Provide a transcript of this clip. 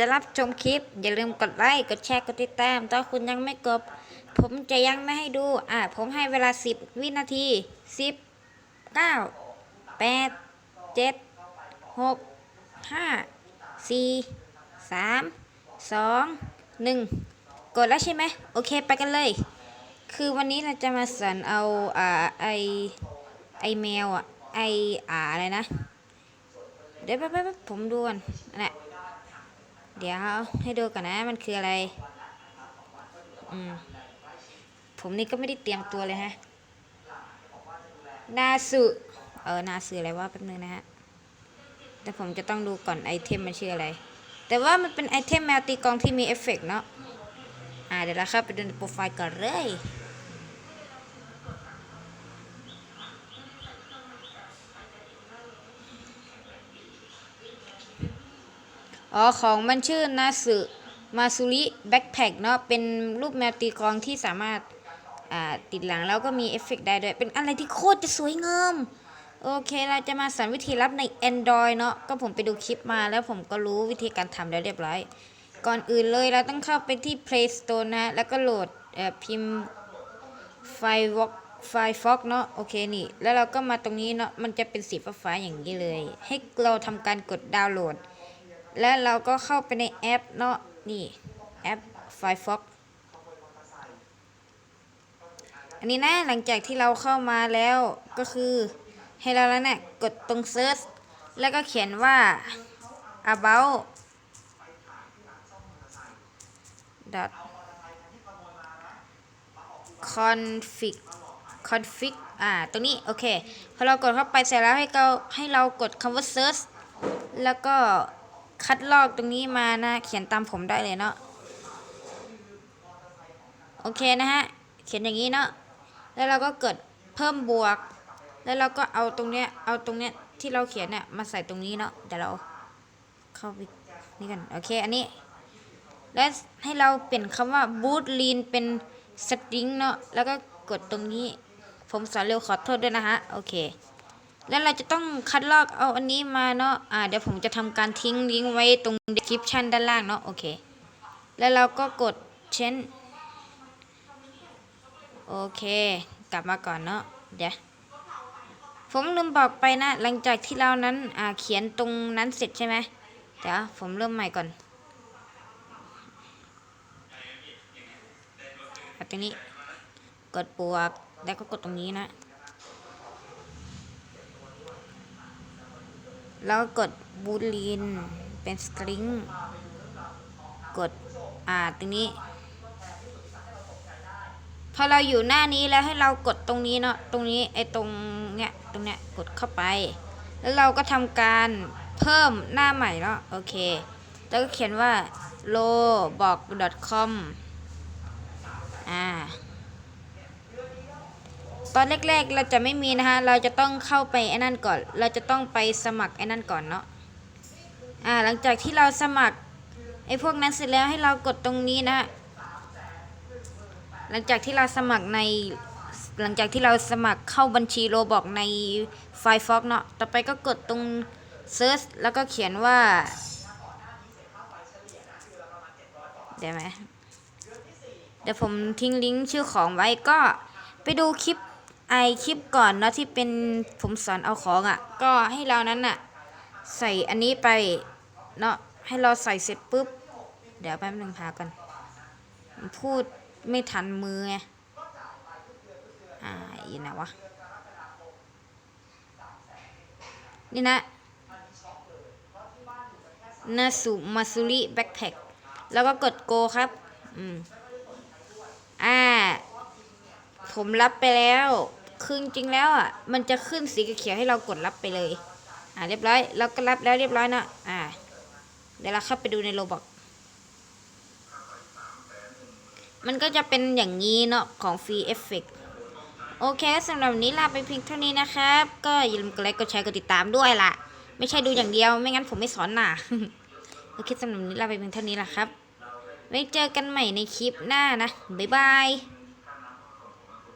จะรับชมคลิป อย่าลืมกดไลค์ กดแชร์ กดติดตาม ถ้าคุณยังไม่กด ผมจะยังไม่ให้ดู อ่า ผมให้เวลา 10 วินาที 10 9 8 7 6 5 4 3 2 1 กดแล้วใช่ไหม โอเค ไปกันเลย คือวันนี้เราจะมาสอนเอา อ่า ไอ ไอแมวอะ ไอ อ่า อะไรนะ เดี๋ยวแป๊บๆผมดูก่อนนน่ะ เดี๋ยวให้ดูก่อนนะมันคืออะไร อืม ผมนี่ก็ไม่ได้เตรียมตัวเลยฮะ นาสุเออ นาสุอะไรวะแป๊บนึงนะฮะ แต่ผมจะต้องดูก่อนไอเทมมันชื่ออะไร แต่ว่ามันเป็นไอเทมแมวตีกองที่มีเอฟเฟกต์เนาะ อ่าเดี๋ยวเราเข้าไปดูในโปรไฟล์ก่อนเลย อ๋อของมันชื่อนาสึมาซุริแบ็คแพคเนาะเป็นรูปแมวตีกลองที่สามารถอ่าติดหลังแล้วก็มีเอฟเฟกต์ได้ด้วย เป็นอะไรที่โคตรจะสวยงามโอเคเราจะมาสอนวิธีรับใน Android เนาะก็ผมไปดูคลิปมาแล้วผมก็รู้วิธีการทำแล้วเรียบร้อย ก่อนอื่นเลยเราต้องเข้าไปที่ Play Store นะ แล้วก็โหลดพิมพ์ Firefox Firefox เนาะโอเคนี่ แล้วเราก็มาตรงนี้เนาะมันจะเป็นสีฟ้าๆอย่างนี้เลย ให้เราทำการกดดาวน์โหลด และเราก็เข้าไปในแอปเนาะนี่แอป Firefox อันนี้นะหลังจากที่เราเข้ามาแล้วก็คือให้เราแล้วเนี่ยกดตรง Search แล้วก็เขียนว่า about dot config config อ่า ตรงนี้ โอเค พอเรากดเข้าไปเสร็จแล้วให้เราให้เรากดคำว่า search แล้วก็ คัดลอกตรงนี้มานะ เขียนตามผมได้เลยเนาะโอเคนะฮะ เขียนอย่างนี้เนาะแล้วเราก็กดเพิ่มบวก แล้วเราก็เอาตรงเนี้ยเอาตรงเนี้ยที่เราเขียนเนี่ยมาใส่ตรงนี้เนาะเดี๋ยวเราเข้าไปนี่กันโอเคอันนี้ และให้เราเปลี่ยนคำว่า boot lean เป็น string เนาะแล้วก็กดตรงนี้ ผมสอนเร็วขอโทษด้วยนะฮะ โอเค แล้วเราจะต้องคัดลอกเอาอันนี้มาเนาะ อ่า เดี๋ยวผมจะทำการทิ้งลิงก์ไว้ตรง description ด้านล่างเนาะ โอเค แล้วเราก็กด change โอเค กลับมาก่อนเนาะ เดี๋ยว ผมลืมบอกไปนะ หลังจากที่เรานั้น อ่า เขียนตรงนั้นเสร็จใช่ไหม เดี๋ยวผมเริ่มใหม่ก่อนอตรงนี้ กดบวก แล้วก็กดตรงนี้นะ แล้วกดบูลีนเป็นสตริงกดอ่าตรงนี้ พอเราอยู่หน้านี้แล้วให้เรากดตรงนี้เนาะตรงนี้ไอ้ตรงเนี้ยตรงเนี้ยกดเข้าไป แล้วเราก็ทำการเพิ่มหน้าใหม่เนาะโอเค แล้วก็เขียนว่า l o b o k com อ่า ตอนแรกๆเราจะไม่มีนะคะเราจะต้องเข้าไปไอ้นั่นก่อน เราจะต้องไปสมัครไอ้นั่นก่อนเนาะอ่าหลังจากที่เราสมัครไอ้พวกนั้นเสร็จแล้วให้เรากดตรงนี้นะหลังจากที่เราสมัครในหลังจากที่เราสมัครเข้าบัญชีโรบอกใน Firefox เนาะต่อไปก็กดตรง Search แล้วก็เขียนว่าเดี๋ยวไหมเดี๋ยวผมทิ้งลิงก์ชื่อของไว้ก็ไปดูคลิป ไอคลิปก่อนเนาะที่เป็นผมสอนเอาของอะ่ะ ก็ให้เรานั้นน่ะ ใส่อันนี้ไปเนาะให้เราใส่เสร็จปุ๊บ เดี๋ยวแป๊บนึงพากัน พูดไม่ทันมือไงอ่าอีไหนวะ นี่นะนาสุมาซุริแบ็คแพ็คแล้วก็กดโกครับ อืม อ่า ผมรับไปแล้ว คือจริงแล้วอะ มันจะขึ้นสีเขียวให้เรากดรับไปเลย อ่าเรียบร้อย เราก็รับแล้วเรียบร้อยนะ อ่า เดี๋ยวเราเข้าไปดูในโรบอกมันก็จะเป็นอย่างนี้เนาะของฟรีเอฟเฟกโอเคสำหรับวันนี้ลาไปเพียงเท่านี้นะครับ ก็อย่าลืมกดไลค์กดแชร์กดติดตามด้วยล่ะ ไม่ใช่ดูอย่างเดียวไม่งั้นผมไม่สอนน่ะโอเคสำหรับวันนี้ลาไปเพียงเท่านี้ละครับ ไว้เจอกันใหม่ในคลิปหน้านะ บ๊ายบาย